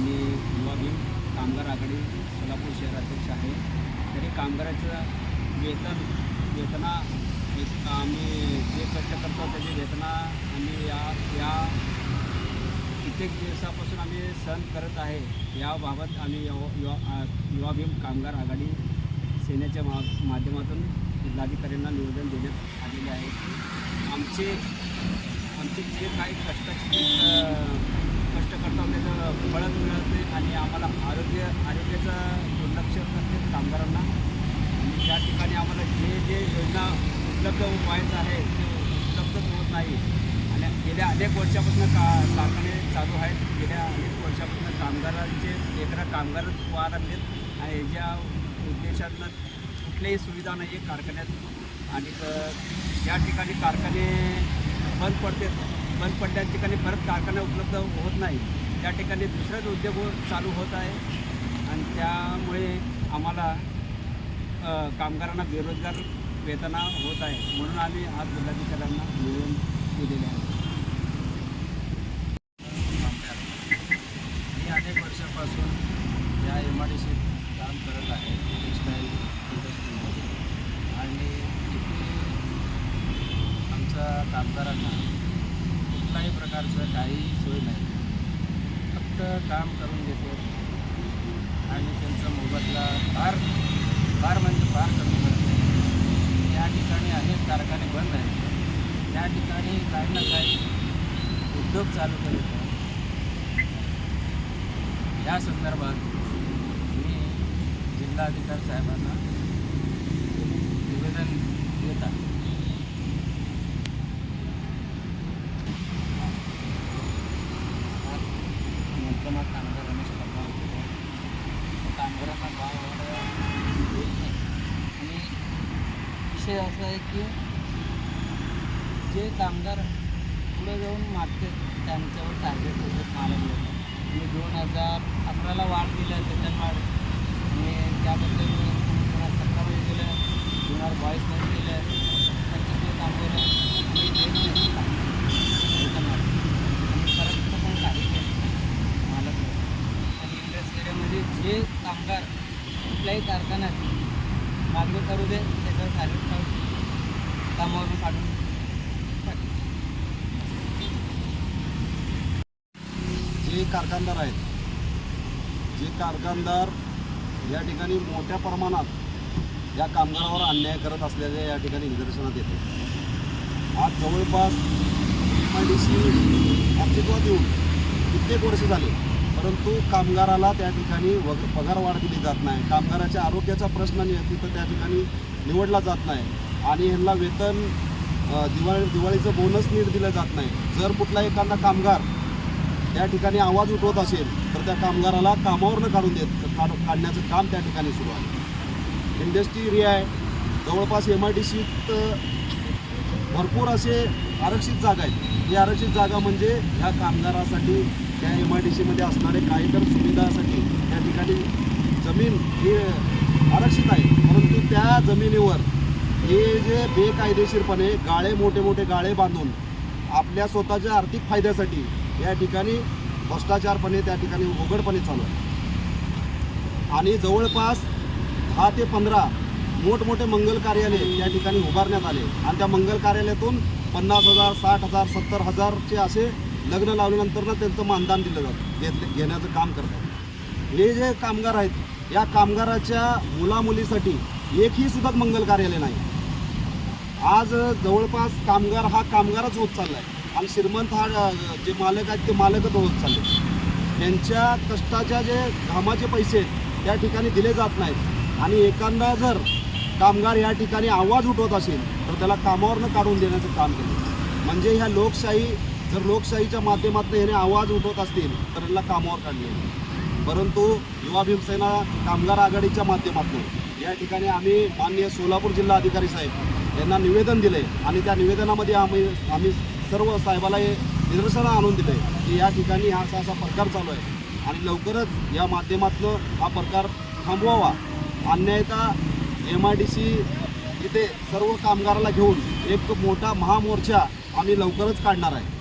आणि युवा भीम कामगार आघाडी सोलापूर शहराध्यक्ष आहे. तरी कामगाराचं वेतन वेतना आम्ही जे कष्ट करतो त्याची वेतना आम्ही या या कित्येक दिवसापासून आम्ही सहन करत आहे. याबाबत आम्ही युवा युवा भीम कामगार आघाडी सेनेच्या मा माध्यमातून जिल्हाधिकाऱ्यांना निवेदन देण्यात आलेले आहे. की आमचे आमचे जे काही कष्टाचे कष्ट करतो त्याचं फळच मिळत नाही आणि आम्हाला आरोग्य आरोग्याचं दुर्लक्ष करते कामगारांना. आणि त्या ठिकाणी आम्हाला जे जे योजना उपलब्ध व्हायचं आहे ते उपलब्धच होत नाही. आणि गेल्या अनेक वर्षापासून का कारखाने चालू आहेत. गेल्या अनेक वर्षापासून कामगारांचे लेकरा कामगारच व्हायला लागलेत. आणि ह्याच्या उद्देशातनं कुठल्याही सुविधा नाही आहे कारखान्यात. आणि ज्या ठिकाणी कारखाने बंद पडतात बंद पडल्या ठिकाणी परत कारखाना उपलब्ध होत नाही. त्या ठिकाणी दुसराच उद्योग हो- चालू होत आहे. आणि त्यामुळे आम्हाला कामगारांना बेरोजगार वेतना होत आहे. म्हणून आम्ही आज जिल्हाधिकाऱ्यांना निवेदन दिलेले आहे. मी अनेक वर्षापासून या एम आय डी सीत काम करत आहे टेक्स्टाईल इंडस्ट्रीमध्ये आणि आमच्या कामगारांना कुठलाही प्रकारचं काही सोय नाही. फक्त काम करून घेते. आणि त्यांचा मोबदला फार फार म्हणजे फार कमी करते. या ठिकाणी अनेक कारखाने बंद आहेत. त्या ठिकाणी काही ना काही उद्योग चालू करीत या संदर्भात मी जिल्हाधिकारी साहेबांना निवेदन देत आहे नंतर कामगार रमेश पवार होते. कामगारांना भाव वाढ होत नाही आणि विषय असा आहे की जे कामगार पुढे जाऊन मागते त्यांच्यावर टार्गेट होते मालक लोक मी दोन हजार अकराला वाढ दिलं त्याच्यात वाढ आणि त्याबद्दल दोन हजार सतरामध्ये दिलं दोन हजार बावीसमध्ये दिलं. त्यांचं जे कामगार मी देत नाही काम. वेतन आणि परत पण काही मालक आणि इंडस्ट्री एरियामध्ये जे कामगार कुठल्याही कारखान्यात मागणी करू दे त्याच्यावर खाली कामावरून काढून. जे कारखानदार आहेत जे कारखानदार या ठिकाणी मोठ्या प्रमाणात या कामगारावर अन्याय करत असल्याचे या ठिकाणी निदर्शनात येते. आज जवळपास एम आय डी सी अस्तित्वात येऊन कित्येक वर्ष झाले परंतु कामगाराला त्या ठिकाणी वग पगार वाढ दिली जात नाही. कामगाराच्या आरोग्याचा प्रश्न नि- तिथं त्या ठिकाणी निवडला जात नाही. आणि ह्यांना वेतन दिवाळी दिवाळीचं बोनस नीट दिलं जात नाही. जर कुठला एखादा कामगार त्या ठिकाणी आवाज उठवत असेल तर त्या कामगाराला कामावरनं काढून देत काढ काढण्याचं काम त्या ठिकाणी सुरू आहे. इंडस्ट्री एरिया आहे. जवळपास एम आय डी सीत भरपूर असे आरक्षित जागा आहेत. ही आरक्षित जागा म्हणजे ह्या कामगारासाठी त्या एम आय डी सीमध्ये असणारे काही तर सुविधासाठी त्या ठिकाणी जमीन ही आरक्षित आहे. परंतु त्या जमिनीवर हे जे बेकायदेशीरपणे गाळे मोठे मोठे गाळे बांधून आपल्या स्वतःच्या आर्थिक फायद्यासाठी या ठिकाणी भ्रष्टाचारपणे त्या ठिकाणी उघडपणे चालू आहे. आणि जवळपास दहा ते पंधरा मोठमोठे मंगल कार्यालय त्या ठिकाणी उभारण्यात आले. आणि त्या मंगल कार्यालयातून पन्नास हजार साठ हजार सत्तर हजारचे असे लग्न लावल्यानंतरनं त्यांचं मानधन दिलं जातं घेतले घेण्याचं काम करतात. हे जे कामगार आहेत या कामगाराच्या मुलामुलीसाठी एकही सुद्धा मंगल कार्यालय नाही. आज जवळपास कामगार हा कामगारच होत चालला आहे आणि श्रीमंत हा जे मालक आहेत ते मालकच होत चालले. त्यांच्या कष्टाच्या जे घामाचे पैसे आहेत त्या ठिकाणी दिले जात नाहीत. आणि एखादा जर कामगार या ठिकाणी आवाज उठवत असेल तर त्याला कामावरनं काढून देण्याचं काम केलं. म्हणजे ह्या लोकशाही जर लोकशाहीच्या माध्यमातून याने आवाज उठवत असतील तर यांना कामावर काढले परंतु युवा भीमसेना कामगार आघाडीच्या माध्यमातून या ठिकाणी आम्ही माननीय सोलापूर जिल्हा अधिकारी साहेब यांना निवेदन दिले आणि त्या निवेदनामध्ये आम्ही आम्ही सर्व साहेबाला हे निदर्शनं आणून दिले की या ठिकाणी हा असा असा प्रकार चालू आहे. आणि लवकरच या माध्यमातून हा प्रकार थांबवावा. अन्यायता एम आय डी सी इथे सर्व कामगाराला घेऊन एक मोठा महामोर्चा आम्ही लवकरच काढणार आहे.